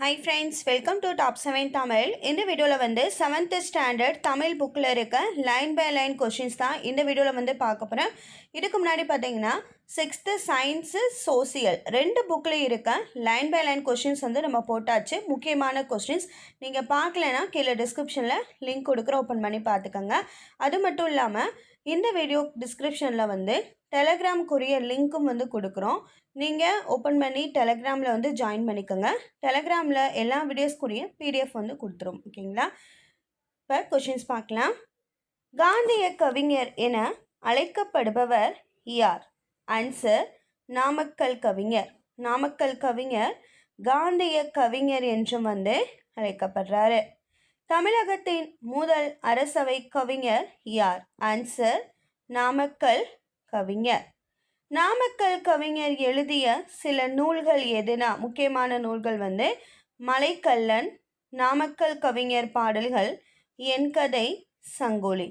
Hi friends welcome to top seven Tamil இந்த வீடியோவில் வந்து செவன்த் ஸ்டாண்டர்ட் தமிழ் புக்கில் இருக்க லைன் பை லைன் கொஷின்ஸ் தான் இந்த வீடியோவில் வந்து பார்க்க போகிறேன் இதுக்கு முன்னாடி பார்த்தீங்கன்னா சிக்ஸ்த்து சயின்ஸு சோசியல் ரெண்டு புக்கில் இருக்க லைன் பை லைன் கொஷின்ஸ் வந்து நம்ம போட்டாச்சு. முக்கியமான கொஷின்ஸ் நீங்கள் பார்க்கலன்னா கீழே டிஸ்கிரிப்ஷனில் லிங்க் கொடுக்குற ஓப்பன் பண்ணி பார்த்துக்கோங்க. அது மட்டும் இல்லாமல் இந்த வீடியோ டிஸ்கிரிப்ஷனில் வந்து டெலகிராம்க்குரிய லிங்க்கும் வந்து கொடுக்குறோம். நீங்கள் ஓப்பன் பண்ணி டெலகிராமில் வந்து ஜாயின் பண்ணிக்கோங்க. டெலகிராமில் எல்லா வீடியோஸ்க்குரிய பிடிஎஃப் வந்து கொடுத்துரும். ஓகேங்களா? இப்போ கொஷின்ஸ் பார்க்கலாம். காந்திய கவிஞர் என அழைக்கப்படுபவர் யார்? ஆன்சர் நாமக்கல் கவிஞர். நாமக்கல் கவிஞர் காந்திய கவிஞர் என்றும் வந்து அழைக்கப்படுறாரு. தமிழகத்தின் முதல் அரசவை கவிஞர் யார்? ஆன்சர் நாமக்கல் கவிஞர். நாமக்கல் கவிஞர் எழுதிய சில நூல்கள் எதுனா? முக்கியமான நூல்கள் வந்து மலைக்கல்லன் நாமக்கல் கவிஞர் பாடல்கள் என் கதை சங்கோலி.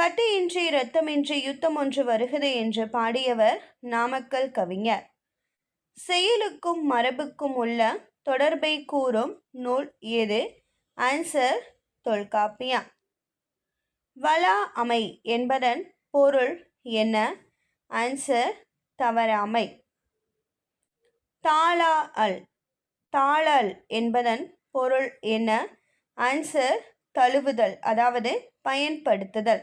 கட்டியின்றி இரத்தமின்றி யுத்தம் ஒன்று வருகிறது என்று பாடியவர் நாமக்கல் கவிஞர். செயலுக்கும் மரபுக்கும் உள்ள தொடர்பை கூறும் நூல் எது? ஆன்சர் தொல்காப்பியம். வலா அமை என்பதன் பொருள் என்ன? ஆன்சர் தவறாமை. தாளா அல். தாளல் என்பதன் பொருள் என்ன? ஆன்சர் தழுவுதல் அதாவது பயன்படுத்துதல்.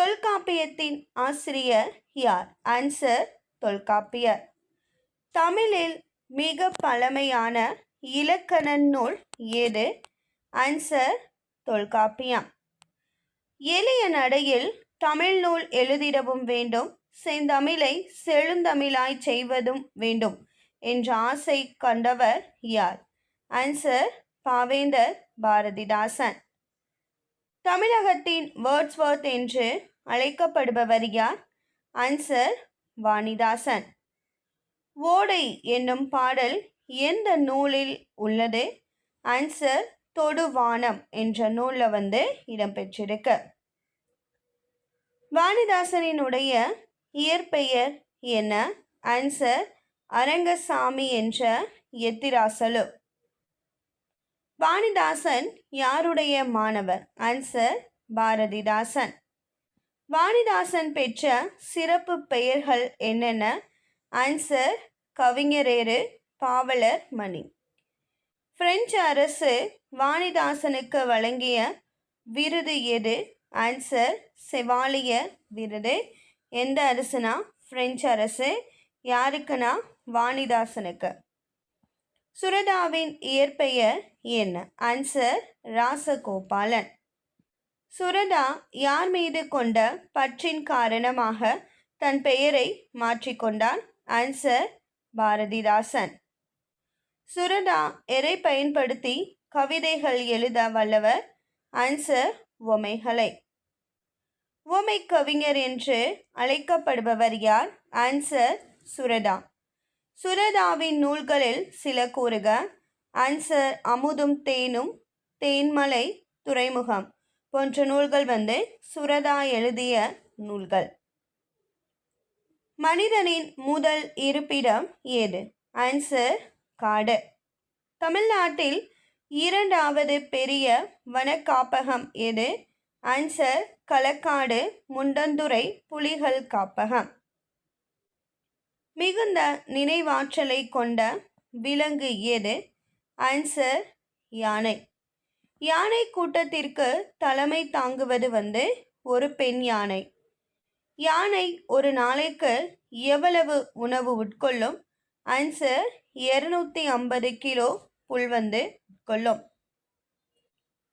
தொல்காப்பியத்தின் ஆசிரியர் யார்? ஆன்சர் தொல்காப்பியர். தமிழில் மிக பழமையான இலக்கண நூல் எது? ஆன்சர் தொல்காப்பியம். எளிய நடையில் தமிழ் நூல் எழுதிடவும் வேண்டும். செந்தமிழை செழுந்தமிழாய் செய்வதும் வேண்டும் என்ற ஆசை கண்டவர் யார்? ஆன்சர் பாவேந்தர் பாரதிதாசன். தமிழகத்தின் வேர்ட்ஸ்வர்த் என்று அழைக்கப்படுபவர் யார்? ஆன்சர் வாணிதாசன். ஓடை என்னும் பாடல் எந்த நூலில் உள்ளது? ஆன்சர் தொடுவானம் என்ற நூலில் வந்து இடம்பெற்றிருக்கு. வாணிதாசனினுடைய இயற்பெயர் என்ன ஆன்சர் அரங்கசாமி என்ற எத்திராசலு. வாணிதாசன் யாருடைய மாணவர்? ஆன்சர் பாரதிதாசன். வாணிதாசன் பெற்ற சிறப்பு பெயர்கள் என்னென்ன? ஆன்சர் கவிஞரேறு பாவலர் மணி பிரெஞ்சு அரசு வாணிதாசனுக்கு வழங்கிய விருது எது? ஆன்சர் செவாலிய விருது. எந்த அரசுனா? பிரெஞ்சு அரசு. யாருக்குன்னா வாணிதாசனுக்கு. சுரதாவின் இயற்பெயர் என்ன? ஆன்சர் ராசகோபாலன். சுரதா யார் மீது கொண்ட பற்றின் காரணமாக தன் பெயரை மாற்றிக்கொண்டார் ஆன்சர் பாரதிதாசன். சுரதா எதை பயன்படுத்தி கவிதைகள் எழுத வல்லவர்? ஆன்சர் உமைகளை உமை கவிஞர் என்று அழைக்கப்படுபவர் யார்? ஆன்சர் சுரதா. சுரதாவின் நூல்களில் சில கூறுக. ஆன்சர் அமுதும் தேனும் தேன்மலை துறைமுகம் போன்ற நூல்கள் வந்து சுரதா எழுதிய நூல்கள். மனிதனின் முதல் இருப்பிடம் ஏது? ஆன்சர் காடு. தமிழ்நாட்டில் இரண்டாவது பெரிய வனக்காப்பகம் எது ஆன்சர் களக்காடு முண்டந்துறை புலிகள் காப்பகம். மிகுந்த நினைவாற்றலை கொண்ட விலங்கு எது? ஆன்சர் யானை. யானை கூட்டத்திற்கு தலைமை தாங்குவது வந்து ஒரு பெண் யானை. யானை ஒரு நாளைக்கு எவ்வளவு உணவு உட்கொள்ளும்? ஆன்சர் இரநூத்தி ஐம்பது கிலோ புல் வந்து உட்கொள்ளும்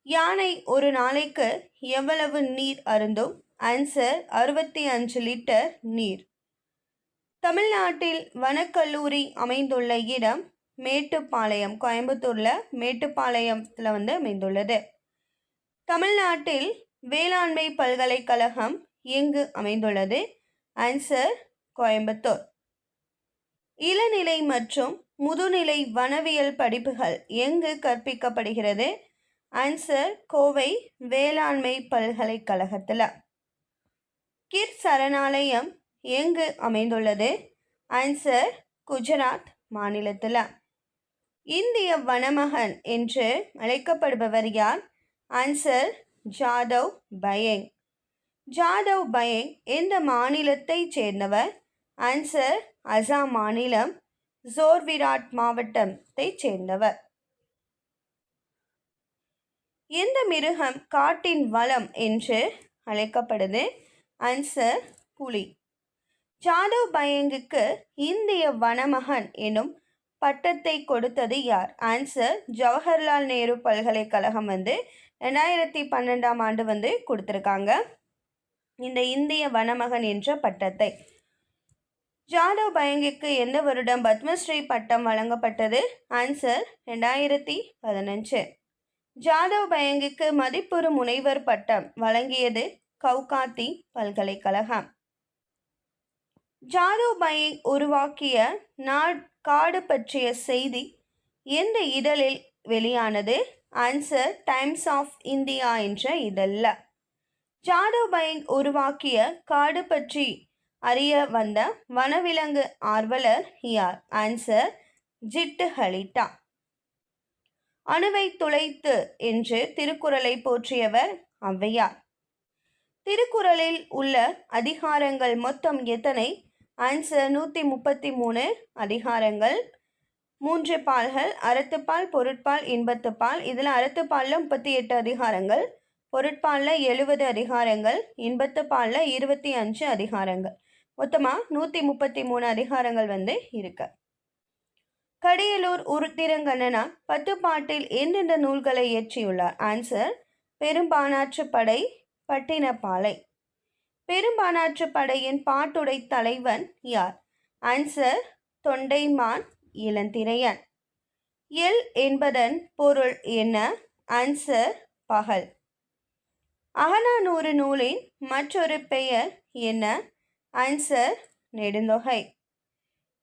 யானை ஒரு நாளைக்கு எவ்வளவு நீர் அருந்தும்? ஆன்சர் அறுபத்தி அஞ்சு லிட்டர் நீர். தமிழ்நாட்டில் வனக்கல்லூரி அமைந்துள்ள இடம் மேட்டுப்பாளையம் கோயம்புத்தூரில் மேட்டுப்பாளையத்தில் வந்து அமைந்துள்ளது. தமிழ்நாட்டில் வேளாண்மை பல்கலைக்கழகம் எங்கு அமைந்துள்ளது? ஆன்சர் கோயம்புத்தூர். இளநிலை மற்றும் முதுநிலை வனவியல் படிப்புகள் எங்கு கற்பிக்கப்படுகிறது? ஆன்சர் கோவை வேளாண்மை பல்கலைக்கழகத்தில். கிர் சரணாலயம் எங்கு அமைந்துள்ளது? ஆன்சர் குஜராத் மாநிலத்தில். இந்திய வனமகன் என்று அழைக்கப்படுபவர் யார்? ஆன்சர் ஜாதவ் பயங். ஜாதவ் பயங் எந்த மாநிலத்தைச் சேர்ந்தவர்? ஆன்சர் அசாம் மாநிலம் ஜோர்விராட் மாவட்டத்தைச் சேர்ந்தவர். எந்த மிருகம் காட்டின் வளம் என்று அழைக்கப்படுது? ஆன்சர் புலி. ஜாதவ் பயங்குக்கு இந்திய வனமகன் எனும் பட்டத்தை கொடுத்தது யார்? ஆன்சர் ஜவஹர்லால் நேரு பல்கலைக்கழகம் வந்து ரெண்டாயிரத்தி பன்னெண்டாம் ஆண்டு வந்து கொடுத்துருக்காங்க. இந்த இந்திய வனமகன் என்ற பட்டத்தை. ஜாதவ் பயங்குக்கு எந்த வருடம் பத்மஸ்ரீ பட்டம் வழங்கப்பட்டது? ஆன்சர் ரெண்டாயிரத்தி பதினஞ்சு. ஜாதவ் பயங்குக்கு மதிப்புறு முனைவர் பட்டம் வழங்கியது கவுகாத்தி பல்கலைக்கழகம். ஜாதவ் பயங் உருவாக்கிய நாட் காடு பற்றிய செய்தி எந்த இதழில் வெளியானது? ஆன்சர் டைம்ஸ் ஆஃப் இந்தியா என்ற இதழில். ஜாதவ் பயங் உருவாக்கிய காடு பற்றி அறிய வந்த வனவிலங்கு ஆர்வலர் யார்? ஆன்சர் ஜிட்டு ஹலிட்டா. அணுவை துளைத்து என்று திருக்குறளை போற்றியவர் ஔவையார். திருக்குறளில் உள்ள அதிகாரங்கள் மொத்தம் எத்தனை? ஆன்சர் நூற்றி முப்பத்தி மூணு அதிகாரங்கள். மூன்று பால்கள் அறத்துப்பால் பொருட்பால் இன்பத்துப்பால் இதில் அறத்துப்பாலில் முப்பத்தி எட்டு அதிகாரங்கள். பொருட்பாலில் எழுபது அதிகாரங்கள். இன்பத்துப்பாலில் இருபத்தி அஞ்சு அதிகாரங்கள். மொத்தமாக நூற்றி முப்பத்தி மூணு அதிகாரங்கள் வந்து இருக்குது கடியலூர் உருத்திரங்கண்ணனா பத்து பாட்டில் எந்தெந்த நூல்களை இயற்றியுள்ளார்? ஆன்சர் பெரும்பானாற்று படை பட்டினப்பாலை. பெரும்பானாற்று படையின் பாட்டுடை தலைவன் யார்? ஆன்சர் தொண்டைமான் இளந்திரையன். எல் என்பதன் பொருள் என்ன? ஆன்சர் பகல். அகநானூறு நூலின் மற்றொரு பெயர் என்ன? ஆன்சர் நெடுந்தொகை.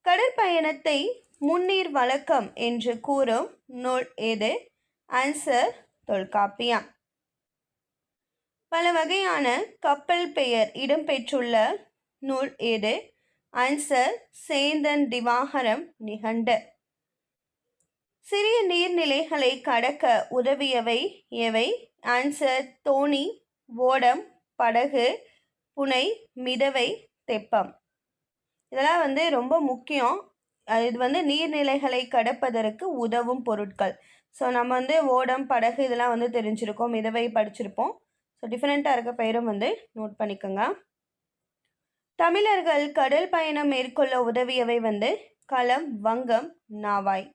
கடற்பயணத்தை முன்னீர் வழக்கம் என்று கூறும் நூல் எது ஆன்சர் தொல்காப்பியம். பல வகையான கப்பல் பெயர் இடம்பெற்றுள்ள நூல் எது ஆன்சர் சேந்தன் திவாகரம் நிகண்டு. சிறிய நீர்நிலைகளை கடக்க உதவியவை எவை? ஆன்சர் தோணி ஓடம் படகு புனை மிதவை தெப்பம். இதெல்லாம் வந்து ரொம்ப முக்கியம். இது வந்து நீர்நிலைகளை கடப்பதற்கு உதவும் பொருட்கள். ஸோ நம்ம வந்து ஓடம் படகு இதெல்லாம் வந்து தெரிஞ்சிருக்கோம். மிதவை படிச்சிருப்போம். ஸோ டிஃப்ரெண்ட்டாக இருக்க பெயரும் வந்து நோட் பண்ணிக்கோங்க. தமிழர்கள் கடல் பயணம் மேற்கொள்ள உதவியவை வந்து களம் வங்கம் நாவாய்.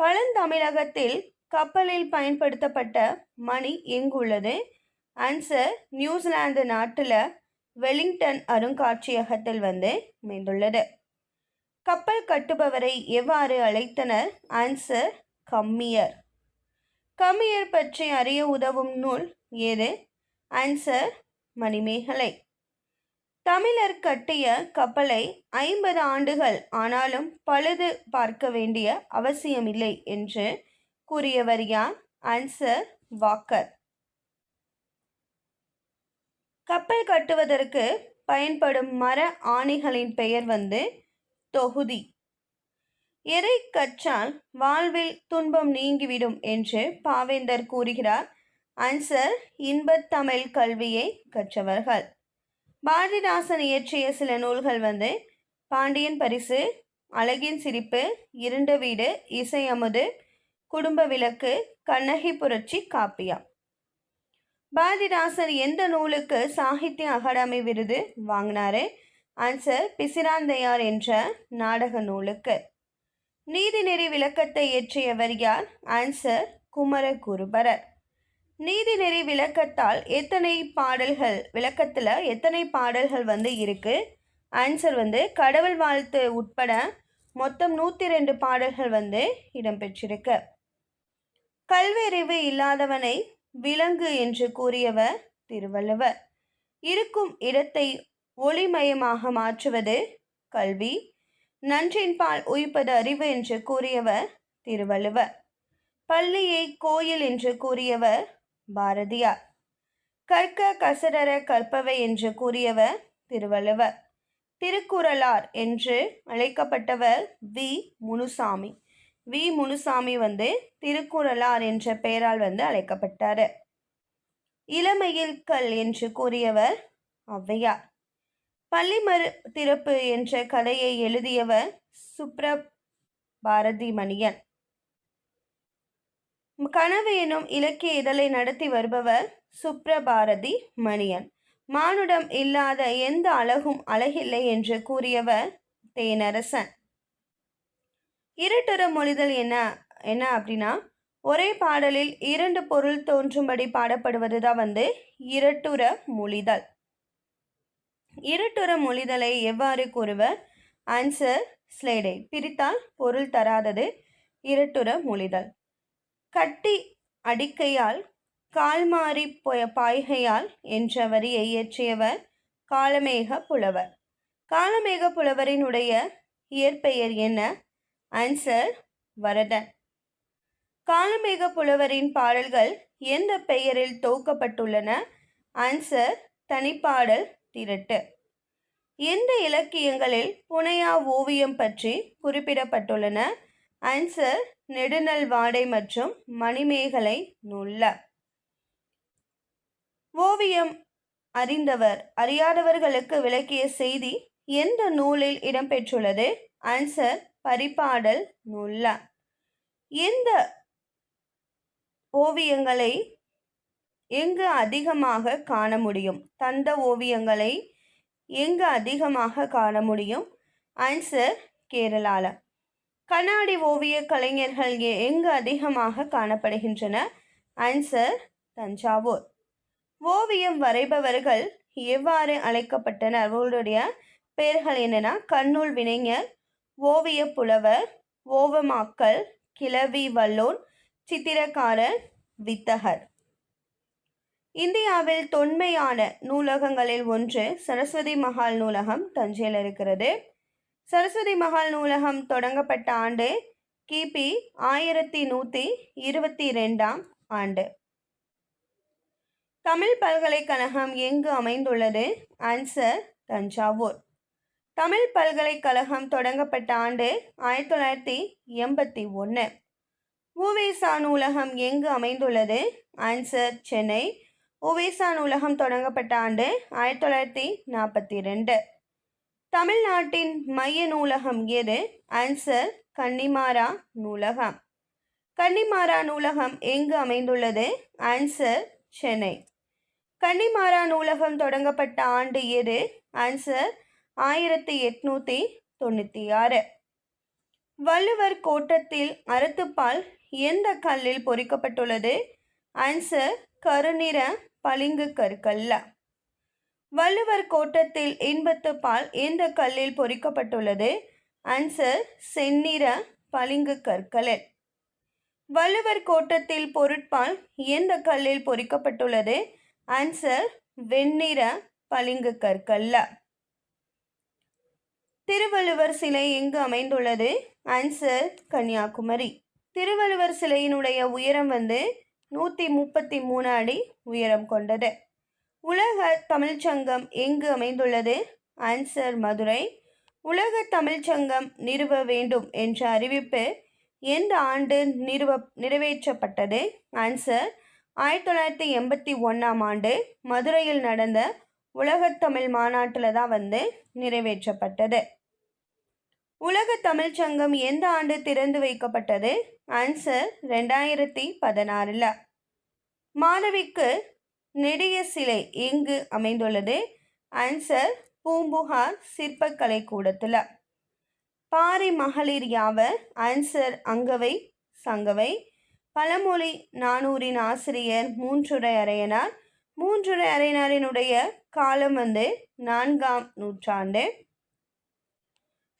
பழந்தமிழகத்தில் கப்பலில் பயன்படுத்தப்பட்ட மணி எங்குள்ளது ஆன்சர் நியூசிலாந்து நாட்டில் வெலிங்டன் அருங்காட்சியகத்தில் வந்து அமைந்துள்ளது. கப்பல் கட்டுபவரை எவ்வாறு அழைத்தனர்? ஆன்சர் கம்மியர். கம்மியர் பற்றி அறிய உதவும் நூல் ஏது ஆன்சர் மணிமேகலை. தமிழர் கட்டிய கப்பலை ஐம்பது ஆண்டுகள் ஆனாலும் பழுது பார்க்க வேண்டிய அவசியமில்லை என்று கூறியவர் யார்? Answer Walker. கப்பல் கட்டுவதற்கு பயன்படும் மர ஆணிகளின் பெயர் வந்து தொகுதி. எதை கற்றால் வாழ்வில் துன்பம் நீங்கிவிடும்? என்று பாவேந்தர் கூறுகிறார். ஆன்சர் இன்பத்தமிழ் கல்வியை கற்றவர்கள். பாரதிதாசன் இயற்றிய சில நூல்கள் வந்து பாண்டியன் பரிசு அழகின் சிரிப்பு இருண்ட வீடு இசையமுது குடும்ப விளக்கு கண்ணகி புரட்சி காப்பியா பாரதிதாசன் எந்த நூலுக்கு சாகித்ய அகாடமி விருது வாங்கினாரு? ஆன்சர் பிசிராந்தையார் என்ற நாடக நூலுக்கு. நீதிநெறி விளக்கத்தை இயற்றியவர் யார்? ஆன்சர் குமரகுருபரர். நீதிநெறி விளக்கத்தால் எத்தனை பாடல்கள் விளக்கத்தில் எத்தனை பாடல்கள் வந்து இருக்கு? ஆன்சர் வந்து கடவுள் வாழ்த்து உட்பட மொத்தம் நூற்றி ரெண்டு பாடல்கள் வந்து இடம்பெற்றிருக்கு. கல்வியறிவு இல்லாதவனை விலங்கு என்று கூறியவர் திருவள்ளுவர். இருக்கும் இடத்தை ஒளிமயமாக மாற்றுவது கல்வி. நன்றின்பால் உயிப்பது அறிவு என்று கூறியவர் திருவள்ளுவர். பள்ளியை கோயில் என்று கூறியவர் பாரதியார். கற்க கசடர கற்பவை என்று கூறியவர் திருவள்ளுவர். திருக்குறளார் என்று அழைக்கப்பட்டவர் வி. முனுசாமி. வி. முனுசாமி வந்து திருக்குறளார் என்ற பெயரால் வந்து அழைக்கப்பட்டார். இளமையில் கல் என்று கூறியவர் ஔவையார். பள்ளிமறு திறப்பு என்ற கதையை எழுதியவர் சுப்ர பாரதி மணியன் கனவு எனும் இலக்கிய இதழை நடத்தி வருபவர் சுப்ரபாரதி மணியன் மானுடம் இல்லாத எந்த அழகும் அழகில்லை என்று கூறியவர் தேனரசன். இருட்டுற மொழிதல் என்ன என்ன அப்படின்னா ஒரே பாடலில் இரண்டு பொருள் தோன்றும்படி பாடப்படுவது தான் வந்து இரட்டுற மொழிதல். இருட்டுற மொழிதலை எவ்வாறு கூறுவர்? ஆன்சர் ஸ்லேடை பிரித்தால் பொருள் தராதது இருட்டுற மொழிதல். கட்டி அடிக்கையால் கால்மாறி பாய்கையால் என்ற வரியை இயற்றியவர் காலமேக புலவர். காலமேக புலவரினுடைய இயற்பெயர் என்ன? ஆன்சர் வரதன் காலமேக புலவரின் பாடல்கள் எந்த பெயரில் தொகுக்கப்பட்டுள்ளன? ஆன்சர் தனிப்பாடல் திரட்டு எந்த இலக்கியங்களில் புனையா ஓவியம் பற்றி குறிப்பிடப்பட்டுள்ளன? ஆன்சர் நெடுநல் வாடை மற்றும் மணிமேகலை நுள்ள ஓவியம் அறிந்தவர் அறியாதவர்களுக்கு விளக்கிய செய்தி எந்த நூலில் இடம்பெற்றுள்ளது? ஆன்சர் பரிபாடல் நுள்ள எந்த ஓவியங்களை எங்கு அதிகமாக காண முடியும்? தந்த ஓவியங்களை எங்கு அதிகமாக காண முடியும்? ஆன்சர் கேரளால. கண்ணாடி ஓவிய கலைஞர்கள் எங்கு அதிகமாக காணப்படுகின்றன? ஆன்சர் தஞ்சாவூர். ஓவியம் வரைபவர்கள் எவ்வாறு அழைக்கப்பட்டனர்? அவர்களுடைய பெயர்கள் என்னென்னா கண்ணூல் வினைஞர் ஓவிய புலவர் ஓவமாக்கல் கிளவி வல்லோன் சித்திரக்காரர் வித்தகர். இந்தியாவில் தொன்மையான நூலகங்களில் ஒன்று சரஸ்வதி மகால் நூலகம் தஞ்சையில் இருக்கிறது. சரஸ்வதி மகால் நூலகம் தொடங்கப்பட்ட ஆண்டு கிபி ஆயிரத்தி நூற்றி இருபத்தி ரெண்டாம் ஆண்டு. தமிழ் பல்கலைக்கழகம் எங்கு அமைந்துள்ளது? ஆன்சர் தஞ்சாவூர். தமிழ் பல்கலைக்கழகம் தொடங்கப்பட்ட ஆண்டு ஆயிரத்தி தொள்ளாயிரத்தி எண்பத்தி ஒன்று. ஊவேசா நூலகம் எங்கு அமைந்துள்ளது? ஆன்சர் சென்னை. உவேசா நூலகம் தொடங்கப்பட்ட ஆண்டு ஆயிரத்தி தொள்ளாயிரத்தி நாற்பத்தி ரெண்டு. தமிழ்நாட்டின் மைய நூலகம் எது? ஆன்சர் கன்னிமாரா நூலகம். கன்னிமாரா நூலகம் எங்கு அமைந்துள்ளது? ஆன்சர் சென்னை. கன்னிமாரா நூலகம் தொடங்கப்பட்ட ஆண்டு எது? ஆன்சர் ஆயிரத்தி எட்நூற்றி தொண்ணூற்றி ஆறு. வள்ளுவர் கோட்டத்தில் அறத்துப்பால் எந்த கல்லில் பொறிக்கப்பட்டுள்ளது? ஆன்சர் கருநிற பளிங்கு கற்கல்ல வள்ளுவர் கோட்டத்தில் இன்பத்து பால் எந்த கல்லில் பொறிக்கப்பட்டுள்ளது? ஆன்சர் செந்நிற பளிங்கு கற்களில். வள்ளுவர் கோட்டத்தில் பொருட்பால் எந்த கல்லில் பொறிக்கப்பட்டுள்ளது? ஆன்சர் வெண்ணிற பளிங்கு கற்கல்ல திருவள்ளுவர் சிலை எங்கு அமைந்துள்ளது? ஆன்சர் கன்னியாகுமரி. திருவள்ளுவர் சிலையினுடைய உயரம் வந்து நூற்றி முப்பத்தி மூணு அடி உயரம் கொண்டது. உலக தமிழ்ச்சங்கம் எங்கு அமைந்துள்ளது? ஆன்சர் மதுரை. உலக தமிழ்ச்சங்கம் நிறுவ வேண்டும் என்ற அறிவிப்பு எந்த ஆண்டு நிறுவ நிறைவேற்றப்பட்டது? ஆன்சர் ஆயிரத்தி தொள்ளாயிரத்தி எண்பத்தி ஒன்றாம் ஆண்டு மதுரையில் நடந்த உலகத்தமிழ் மாநாட்டில் தான் வந்து நிறைவேற்றப்பட்டது. உலக தமிழ்ச்சங்கம் எந்த ஆண்டு திறந்து வைக்கப்பட்டது? ஆன்சர் ரெண்டாயிரத்தி பதினாறில். மாணவிக்கு நெடிய சிலை எங்கு அமைந்துள்ளது? ஆன்சர் பூம்புகார் சிற்பக்கலை கூடத்தில் பாரி மகளிர் யாவர்? ஆன்சர் அங்கவை சங்கவை. பழமொழி நானூரின் ஆசிரியர் மூன்றுரை அறையனார் மூன்றுரை அறையினரினுடைய காலம் வந்து நான்காம் நூற்றாண்டு.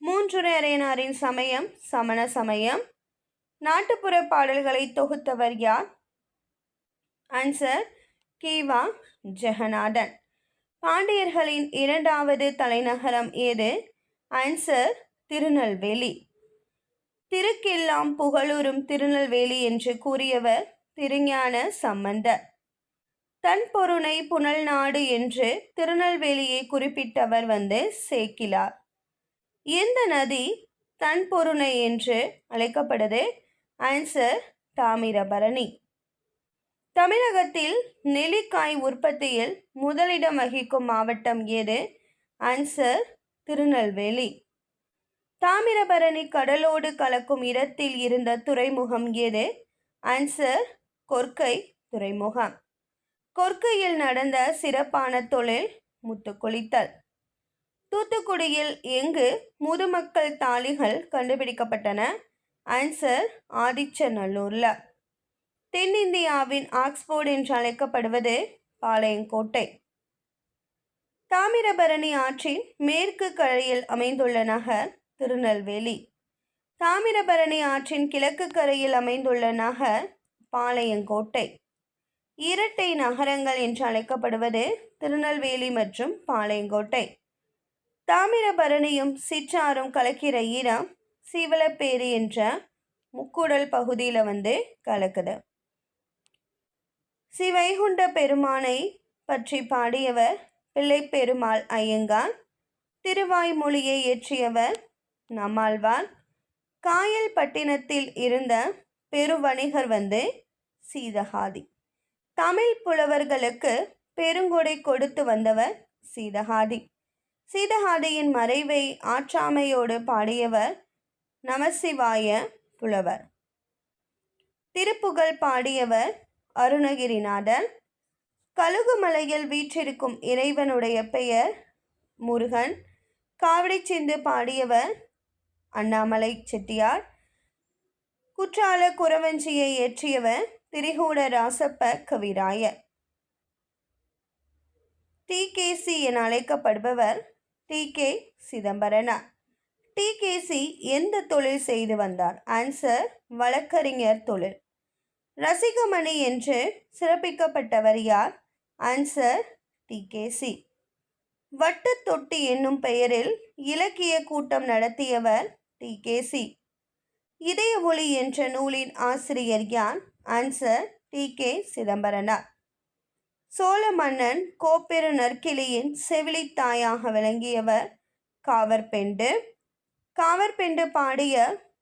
மூன்றுரை அறையனாரின் சமயம் சமண சமயம். நாட்டுப்புற பாடல்களை தொகுத்தவர் யார்? ஆன்சர் கீவா ஜெகநாதன். பாண்டியர்களின் இரண்டாவது தலைநகரம் எது? ஆன்சர் திருநெல்வேலி. திருக்கெல்லாம் புகழூரும் திருநெல்வேலி என்று கூறியவர் திருஞான சம்பந்தர். தன் பொருணை புனல் நாடு என்று திருநெல்வேலியை குறிப்பிட்டவர் வந்து சேக்கிலார். எந்த நதி தன்பொருணை என்று அழைக்கப்படுது. ஆன்சர் தாமிரபரணி. தமிழகத்தில் நெல்லிக்காய் உற்பத்தியில் முதலிடம் வகிக்கும் மாவட்டம் எது? ஆன்சர் திருநெல்வேலி. தாமிரபரணி கடலோடு கலக்கும் இடத்தில் இருந்த துறைமுகம் எது? ஆன்சர் கொர்க்கை துறைமுகம். கொர்க்கையில் நடந்த சிறப்பான தொழில் முத்துக்குளித்தல். தூத்துக்குடியில் எங்கு முதுமக்கள் தாலிகள் கண்டுபிடிக்கப்பட்டன? ஆன்சர் ஆதிச்சநல்லூரில். தென்னிந்தியாவின் ஆக்ஸ்போர்டு என்று அழைக்கப்படுவது பாளையங்கோட்டை. தாமிரபரணி ஆற்றின் மேற்கு கரையில் அமைந்துள்ள நகர் திருநெல்வேலி. தாமிரபரணி ஆற்றின் கிழக்கு கரையில் அமைந்துள்ள நகர் பாளையங்கோட்டை. இரட்டை நகரங்கள் என்று அழைக்கப்படுவது திருநெல்வேலி மற்றும் பாளையங்கோட்டை. தாமிரபரணியும் சிற்றாரும் கலக்கிற ஈரம் சிவலப்பேரி என்ற முக்குடல் பகுதியில் வந்து கலக்குது. சிவைகுண்ட பெருமானை பற்றி பாடியவர் பிள்ளை பெருமாள் ஐயங்கார் திருவாய்மொழியை இயற்றியவர் நம்மாழ்வார். காயல் பட்டினத்தில் இருந்த பெருவணிகர் வந்து சீதகாதி. தமிழ் புலவர்களுக்கு பெருங்கொடை கொடுத்து வந்தவர் சீதகாதி. சீதகாதியின் மறைவை ஆற்றாமையோடு பாடியவர் நமசிவாய புலவர். திருப்புகழ் பாடியவர் அருணகிரிநாதன் கழுகுமலையில் வீற்றிருக்கும் இறைவனுடைய பெயர் முருகன். காவடி சிந்து பாடியவர் அண்ணாமலை செட்டியார். குற்றால குறவஞ்சியை இயற்றியவர் திரிகூட ராசப்ப கவிராயர். டிகேசி என அழைக்கப்படுபவர் டி. கே. சிதம்பரனார் டிகேசி எந்த தொழில் செய்து வந்தார்? ஆன்சர் வழக்கறிஞர் தொழில். ரசிகமணி என்று சிறப்பிக்கப்பட்டவர் யார்? ஆன்சர் டிகேசி வட்டு தொட்டி என்னும் பெயரில் இலக்கிய கூட்டம் நடத்தியவர் டிகேசி இதய ஒளி என்ற நூலின் ஆசிரியர் யார்? Answer T. K. Chidambaranar Chola மன்னன் கோப்பெரு நற்கிளியின் செவிலித்தாயாக விளங்கியவர் காவற்பெண்டு. காவற்பெண்டு பாடிய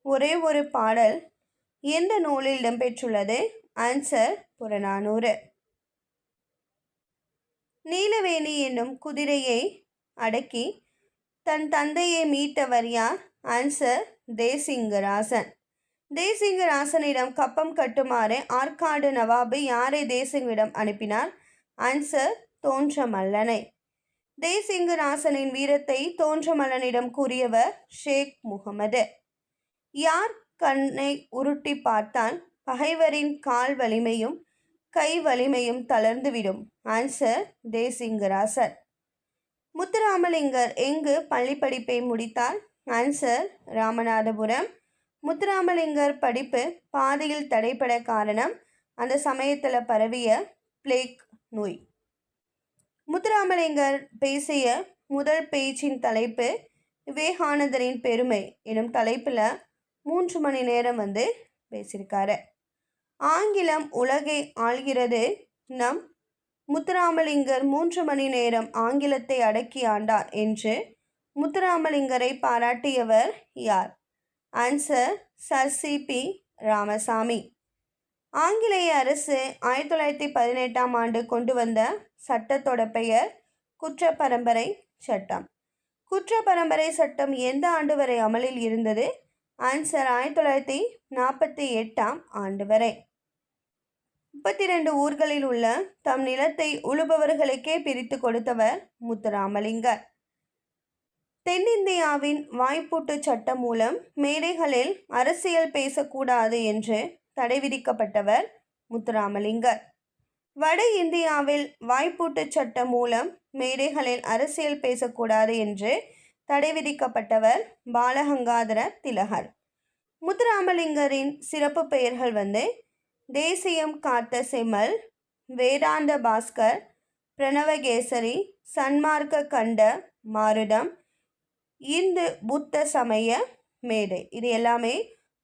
ஒரே ஒரு பாடல் எந்த நூலில் இடம்பெற்றுள்ளது? ஆன்சர் புறநானூறு. நீலவேணி என்னும் குதிரையை அடக்கி தன் தந்தையை மீட்டவர் யார்? ஆன்சர் தேசிங்கராசன். தேசிங்கராசனிடம் கப்பம் கட்டுமாறு ஆற்காடு நவாபு யாரை தேசிங்கிடம் அனுப்பினார்? ஆன்சர் தோன்றமல்லனை. தேசிங்கராசனின் வீரத்தை தோன்றமல்லனிடம் கூறியவர் ஷேக் முகமது. யார் கண்ணை உருட்டி பார்த்தால் பகைவரின் கால் வலிமையும் கை வலிமையும் தளர்ந்துவிடும். ஆன்சர் தேசிங்கராசன். முத்துராமலிங்கர் எங்கு பள்ளி படிப்பை முடித்தார்? ஆன்சர் ராமநாதபுரம். முத்துராமலிங்கர் படிப்பு பாதியில் தடைப்பட காரணம் அந்த சமயத்தில் பரவிய பிளேக் நோய். முத்துராமலிங்கர் பேசிய முதல் பேச்சின் தலைப்பு விவேகானந்தரின் பெருமை எனும் தலைப்பில் மூன்று மணி நேரம் வந்து பேசியிருக்காரு. ஆங்கிலம் உலகை ஆள்கிறது நம் முத்துராமலிங்கர் மூன்று மணி நேரம் ஆங்கிலத்தை அடக்கி ஆண்டார் என்று முத்துராமலிங்கரை பாராட்டியவர் யார்? Answer Sir C P Ramasamy. ஆங்கிலேய அரசு ஆயிரத்தி தொள்ளாயிரத்தி பதினெட்டாம் ஆண்டு கொண்டு வந்த சட்டத்தோட பெயர் குற்ற பரம்பரை சட்டம். குற்ற பரம்பரை சட்டம் எந்த ஆண்டு வரை அமலில் இருந்தது? ஆன்சர் ஆயிரத்தி தொள்ளாயிரத்தி நாற்பத்தி எட்டாம் ஆண்டு வரை. முப்பத்தி ரெண்டு ஊர்களில் உள்ள தம் நிலத்தை உழுபவர்களுக்கே பிரித்து கொடுத்தவர் முத்துராமலிங்கர். தென்னிந்தியாவின் வாய்ப்பூட்டு சட்டம் மூலம் மேடைகளில் அரசியல் பேசக்கூடாது என்று தடை விதிக்கப்பட்டவர் முத்துராமலிங்கர். வட இந்தியாவில் வாய்ப்பூட்டு சட்டம் மூலம் மேடைகளில் அரசியல் பேசக்கூடாது என்று தடை விதிக்கப்பட்டவர் பாலகங்காதர திலகர். முத்துராமலிங்கரின் சிறப்பு பெயர்கள் வந்து தேசியம் காத்த செம்மல் வேதாந்த பாஸ்கர் பிரணவகேசரி சன்மார்க்க கண்ட மாருடம் இந்து புத்த சமய மேடை. இது எல்லாமே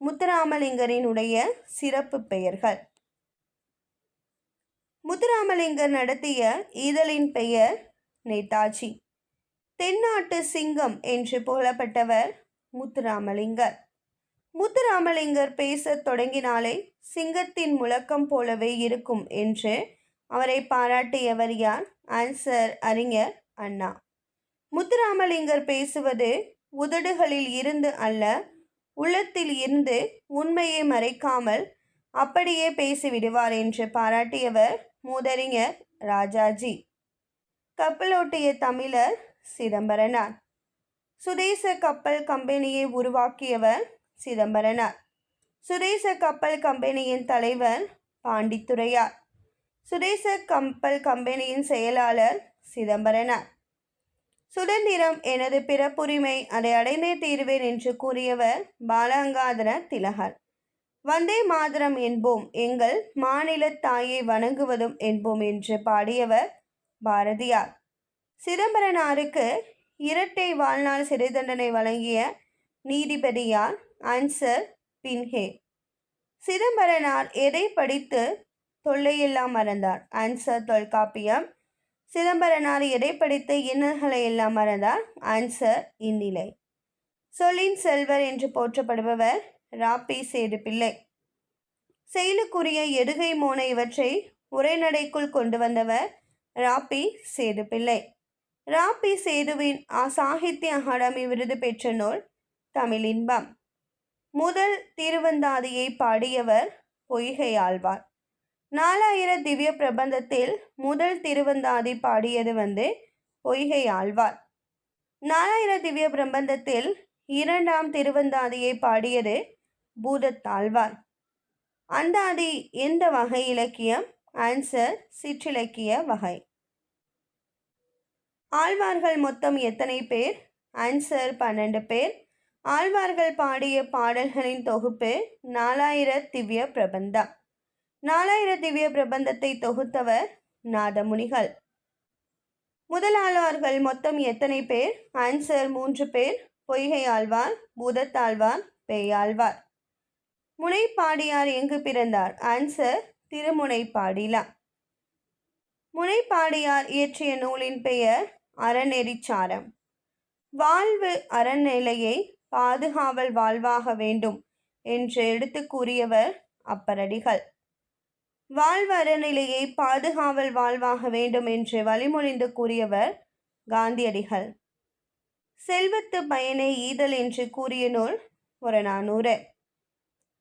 முத்துராமலிங்கரினுடைய சிறப்பு பெயர்கள். முத்துராமலிங்கர் நடத்திய இதழின் பெயர் நேதாஜி. தென்னாட்டு சிங்கம் என்று புகழப்பட்டவர் முத்துராமலிங்கர். முத்துராமலிங்கர் பேசத் தொடங்கினாலே சிங்கத்தின் முழக்கம் போலவே இருக்கும் என்று அவரை பாராட்டியவர் யார்? ஆன்சர் அறிஞர் அண்ணா. முத்துராமலிங்கர் பேசுவது உதடுகளில் இருந்து அல்ல உள்ளத்தில் இருந்து உண்மையை மறைக்காமல் அப்படியே பேசிவிடுவார் என்று பாராட்டியவர் மூதறிஞர் ராஜாஜி. கப்பலோட்டிய தமிழர் சிதம்பரனார். சுதேச கப்பல் கம்பெனியை உருவாக்கியவர் சிதம்பரனார். சுதேச கப்பல் கம்பெனியின் தலைவர் பாண்டித்துரையார் சுதேச கப்பல் கம்பெனியின் செயலாளர் சிதம்பரனார். சுதந்திரம் எனது பிறப்புரிமை அதை அடைந்தே தீர்வேன் என்று கூறியவர் பாலகங்காதர திலகர். வந்தே மாதரம் என்போம் எங்கள் மாநில தாயை வணங்குவதும் என்போம் என்று பாடியவர் பாரதியார். சிதம்பரனாருக்கு இரட்டை வாழ்நாள் சிறை தண்டனை வழங்கிய நீதிபதியார் ஆன்சர் பின்ஹே. சிதம்பரனார் எதை படித்து தொல்லையெல்லாம் மறந்தார்? ஆன்சர் தொல்காப்பியம் சிதம்பரனார் எதை இன்னல்களை எல்லாம் மறந்தார். ஆன்சர் இந்நிலை. சொல்லின் செல்வர் என்று போற்றப்படுபவர் ராப்பி சேது பிள்ளை செயலுக்குரிய எதுகை மோன இவற்றை உரைநடைக்குள் கொண்டு வந்தவர் ராப்பி சேது பிள்ளை ராப்பி சேதுவின் ஆ- சாகித்ய அகாடமி விருது பெற்ற நூல் தமிழின்பம். முதல் திருவந்தாதியை பாடியவர் பொய்கை ஆழ்வார் நாலாயிர திவ்ய பிரபந்தத்தில் முதல் திருவந்தாதி பாடியது வந்து பொய்கை ஆழ்வார். நாலாயிர திவ்ய பிரபந்தத்தில் இரண்டாம் திருவந்தாதியை பாடியது பூதத்தாழ்வார் அந்தாதி எந்த வகை இலக்கியம்? ஆன்சர் சிற்றிலக்கிய வகை. ஆழ்வார்கள் மொத்தம் எத்தனை பேர்? ஆன்சர் பன்னெண்டு பேர். ஆழ்வார்கள் பாடிய பாடல்களின் தொகுப்பு நாலாயிர திவ்ய பிரபந்தம். நாலாயிர திவ்ய பிரபந்தத்தை தொகுத்தவர் நாதமுனிகள். முதலாழ்வார்கள் மொத்தம் எத்தனை பேர்? ஆன்சர் மூன்று பேர். பொய்கை ஆழ்வார் பூதத்தாழ்வார் பேயாழ்வார் முனைப்பாடியார் எங்கு பிறந்தார்? ஆன்சர் திருமுனைப்பாடிலா. முனைப்பாடியார் இயற்றிய நூலின் பெயர் அறநெறிச்சாரம். வாழ்வு அறநிலையை பாதுகாவல் வாழ்வாக வேண்டும் என்று எடுத்து கூறியவர் அப்பரடிகள். வாழ்வர நிலையை பாதுகாவல் வாழ்வாக வேண்டும் என்று வழிமொழிந்து கூறியவர் காந்தியடிகள். செல்வத்து பயனை ஈதல் என்று கூறிய நூல் புறநானூறு.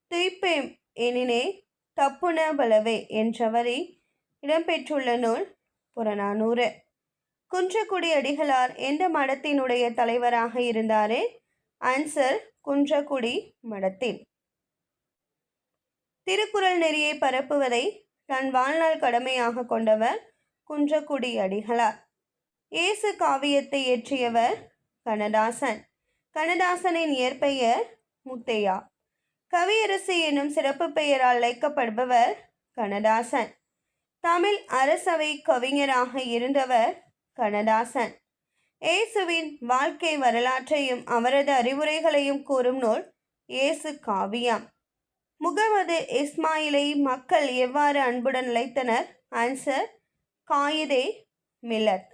துய்ப்பேம் எனினே தப்புன பலவே என்ற வரி இடம்பெற்றுள்ள நூல் புறநானூறு. குன்றக்குடி அடிகளார் எந்த மடத்தினுடைய தலைவராக இருந்தாரே? ஆன்சர் குன்றக்குடி மடத்தின். திருக்குறள் நெறியை பரப்புவதை தன் வாழ்நாள் கடமையாக கொண்டவர் குன்றக்குடி அடிகளார். இயேசு காவியத்தை இயற்றியவர் கண்ணதாசன் கண்ணதாசனின் இயற்பெயர் முத்தையா. கவியரசு எனும் சிறப்பு பெயரால் அழைக்கப்படுபவர் கண்ணதாசன் தமிழ் அரசவை கவிஞராக இருந்தவர் கண்ணதாசன் இயேசுவின் வாழ்க்கை வரலாற்றையும் அவரது அறிவுரைகளையும் கூறும் நூல் இயேசு காவியம். முகமது இஸ்மாயிலை மக்கள் எவ்வாறு அன்புடன் அழைத்தனர் ஆன்சர் காயிதே மில்லத்.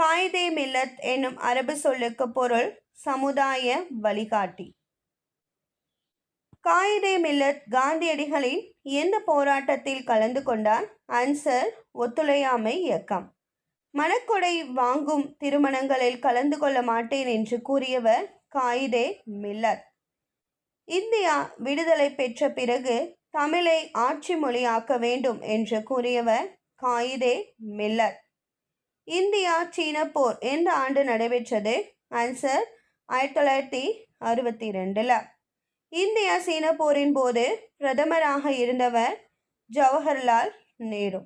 காயிதே மில்லத் என்னும் அரபு சொல்லுக்கு பொருள் சமுதாய வழிகாட்டி. காயிதே மில்லத் காந்தியடிகளின் எந்த போராட்டத்தில் கலந்து கொண்டார்? ஆன்சர் ஒத்துழையாமை இயக்கம். மணக்கொடை வாங்கும் திருமணங்களில் கலந்து கொள்ள மாட்டேன் என்று கூறியவர் காயிதே மில்லத். இந்தியா விடுதலை பெற்ற பிறகு தமிழை ஆட்சி மொழியாக்க வேண்டும் என்று கூறியவர் காயிதே மில்லர். இந்தியா சீன போர் எந்த ஆண்டு நடைபெற்றது? ஆன்சர் ஆயிரத்தி தொள்ளாயிரத்தி அறுபத்தி ரெண்டில் இந்தியா சீன போரின் போது பிரதமராக இருந்தவர் ஜவஹர்லால் நேரு.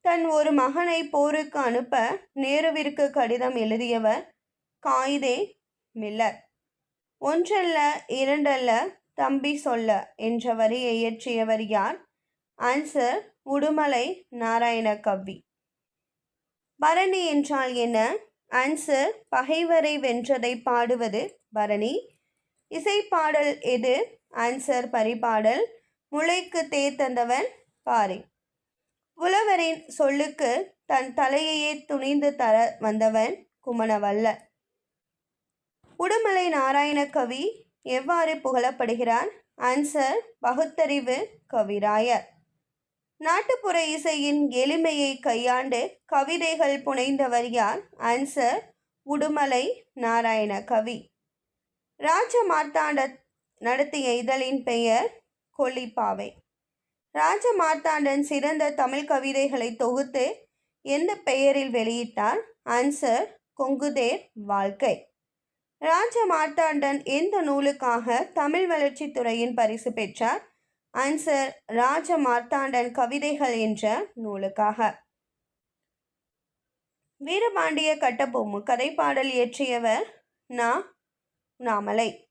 தன் ஒரு மகனை போருக்கு அனுப்ப நேருவிற்கு கடிதம் எழுதியவர் காயிதே மில்லர். ஒன்றல்ல இரண்டல்ல தம்பி சொல்ல என்ற வரியை இயற்றியவர் யார்? ஆன்சர் உடுமலை நாராயண கவி பரணி என்றால் என்ன? ஆன்சர் பகைவரை வென்றதை பாடுவது. பரணி இசைப்பாடல் எது? ஆன்சர் பரிபாடல். முளைக்கு தேர் தந்தவன் பாரி. புலவரின் சொல்லுக்கு தன் தலையையே துணிந்து தர வந்தவன் குமணவல்ல. உடுமலை நாராயண கவி எவ்வாறு புகழப்படுகிறார் ஆன்சர் பகுத்தறிவு கவிராயர். நாட்டுப்புற இசையின் எளிமையை கையாண்டு கவிதைகள் புனைந்தவர் யார்? ஆன்சர் உடுமலை நாராயண கவி. ராஜ மார்த்தாண்ட நடத்திய இதழின் பெயர் கொல்லிப்பாவை. ராஜ மார்த்தாண்டன் சிறந்த தமிழ் கவிதைகளை தொகுத்து எந்த பெயரில் வெளியிட்டார்? ஆன்சர் கொங்குதேர் வாழ்க்கை. ராஜ மார்த்தாண்டன் எந்த நூலுக்காக தமிழ் வளர்ச்சித்துறையின் பரிசு பெற்றார்? ஆன்சர் ராஜ மார்த்தாண்டன் கவிதைகள் என்ற நூலுக்காக. வீரபாண்டிய கட்டபொம்மு கதைப்பாடல் இயற்றியவர் நா. நாமலை.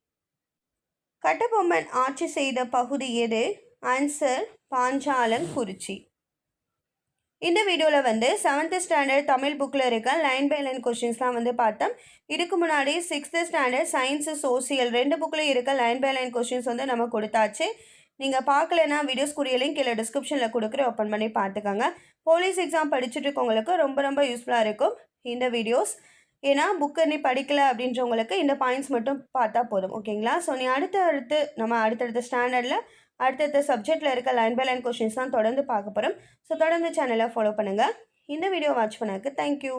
கட்டபொம்மன் ஆட்சி செய்த பகுதி எது? ஆன்சர் பாஞ்சாலங்குறிச்சி. இந்த வீடியோவில் வந்து செவன்த்து ஸ்டாண்டர்ட் தமிழ் புக்கில் இருக்க லைன் பை லைன் கொஷின்ஸ் தான் வந்து பார்த்தோம். இதுக்கு முன்னாடி சிக்ஸ்த்து ஸ்டாண்டர்ட் சயின்ஸு சோசியல் ரெண்டு புக்கில் இருக்க லைன் பை லைன் கொஷின்ஸ் வந்து நம்ம கொடுத்தாச்சு. நீங்கள் பார்க்கலன்னா வீடியோஸ் கூடிய லிங்க் கீழே டிஸ்கிரிப்ஷனில் கொடுக்குற ஓப்பன் பண்ணி பார்த்துக்கோங்க. போலீஸ் எக்ஸாம் படிச்சுட்டு இருக்கவங்களுக்கு ரொம்ப ரொம்ப யூஸ்ஃபுல்லாக இருக்கும் இந்த வீடியோஸ் ஏன்னா புக்கு நீ படிக்கலை அப்படின்றவங்களுக்கு இந்த பாயிண்ட்ஸ் மட்டும் பார்த்தா போதும். ஓகேங்களா ஸோ நீ அடுத்த அடுத்து நம்ம அடுத்தடுத்த ஸ்டாண்டர்டில் அடுத்தடுத்த சப்ஜெக்டில் இருக்க லைன் பை லைன் கொஷின்ஸ் தான் தொடர்ந்து பார்க்க போகிறோம் ஸோ தொடர்ந்து சேனலை ஃபாலோ பண்ணுங்கள் இந்த வீடியோ வாட்ச் பண்ணதுக்கு தேங்க்யூ